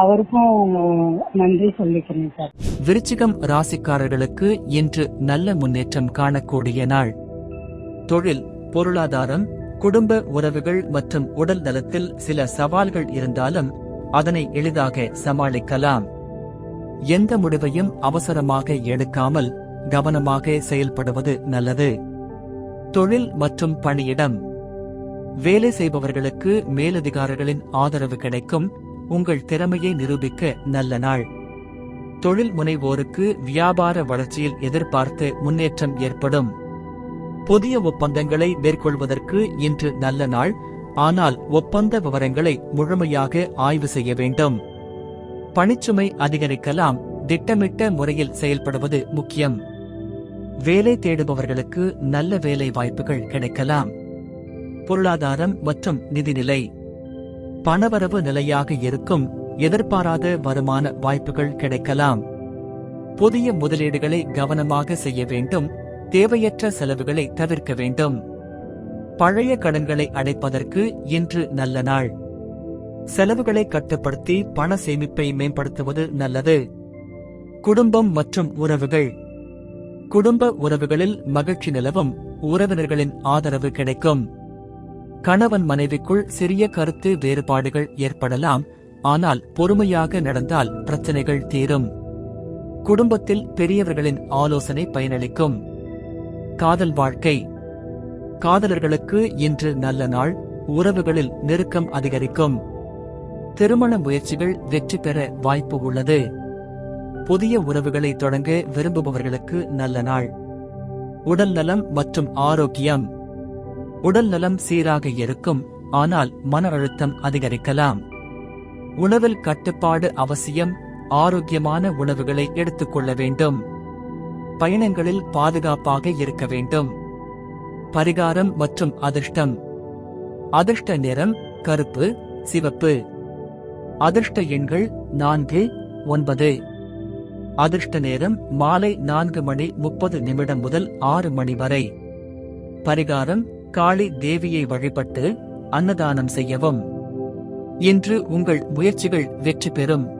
அவருக்கும் நன்றி சொல்லிக்கிறேன் சார். விருச்சிகம் ராசிக்காரர்களுக்கு இன்று நல்ல முன்னேற்றம் காணக்கூடிய நாள். தொழில் பொருளாதாரம் குடும்ப உறவுகள் மற்றும் உடல் நலத்தில் சில சவால்கள் இருந்தாலும் அதனை எளிதாக சமாளிக்கலாம். எந்த முடிவையும் அவசரமாக எடுக்காமல் கவனமாக செயல்படுவது நல்லது. தொழில் மற்றும் பணியிடம். வேலை செய்பவர்களுக்கு மேலதிகாரிகளின் ஆதரவு கிடைக்கும். உங்கள் திறமையை நிரூபிக்க நல்ல நாள். தொழில் முனைவோருக்கு வியாபார வளர்ச்சியில் எதிர்பார்த்து முன்னேற்றம் ஏற்படும். புதிய ஒப்பந்தங்களை மேற்கொள்வதற்கு இன்று நல்ல நாள் ஆனால் ஒப்பந்த விவரங்களை முழுமையாக ஆய்வு செய்ய வேண்டும். பணிச்சுமை அதிகரிக்கலாம் திட்டமிட்ட முறையில் செயல்படுவது முக்கியம். வேலை தேடுபவர்களுக்கு நல்ல வேலை வாய்ப்புகள் கிடைக்கலாம். பொருளாதாரம் மற்றும் நிதிநிலை பணவரவு நிலையாக இருக்கும் எதிர்பாராத வருமான வாய்ப்புகள் கிடைக்கலாம். புதிய முதலீடுகளை கவனமாக செய்ய வேண்டும். தேவையற்ற செலவுகளை தவிர்க்க வேண்டும். பழைய கடன்களை அடைப்பதற்கு இன்று நல்ல நாள். செலவுகளை கட்டுப்படுத்தி பண சேமிப்பை மேம்படுத்துவது நல்லது. குடும்பம் மற்றும் உறவுகள். குடும்ப உறவுகளில் மகிழ்ச்சி நிலவும் உறவினர்களின் ஆதரவு கிடைக்கும். கணவன் மனைவிக்குள் சிறிய கருத்து வேறுபாடுகள் ஏற்படலாம். ஆனால் பொறுமையாக நடந்தால் பிரச்சனைகள் தீரும். குடும்பத்தில் பெரியவர்களின் ஆலோசனை பயனளிக்கும். காதல் வாழ்க்கை. காதலர்களுக்கு இன்று நல்ல நாள் உறவுகளில் நெருக்கம் அதிகரிக்கும். திருமண முயற்சிகள் வெற்றி பெற வாய்ப்பு உள்ளது. புதிய உறவுகளை தொடங்க விரும்புபவர்களுக்கு நல்ல நாள். உடல்நலம் மற்றும் ஆரோக்கியம். உடல் நலம் சீராக இருக்கும் ஆனால் மன அழுத்தம் அதிகரிக்கலாம். உணவில் கட்டுப்பாடு அவசியம் ஆரோக்கியமான உணவுகளை எடுத்துக்கொள்ள வேண்டும். பயணங்களில் பாதுகாப்பாக இருக்க வேண்டும். பரிகாரம் மற்றும் அதிர்ஷ்டம். அதிர்ஷ்ட நிறம் கருப்பு சிவப்பு. அதிர்ஷ்ட எண்கள் நான்கு ஒன்பது. அதிர்ஷ்ட நேரம் மாலை நான்கு மணி முப்பது நிமிடம் முதல் ஆறு மணி வரை. பரிகாரம் காளி தேவியை வழிபட்டு அன்னதானம் செய்யவும். இன்று உங்கள் முயற்சிகள் வெற்றி பெறும்.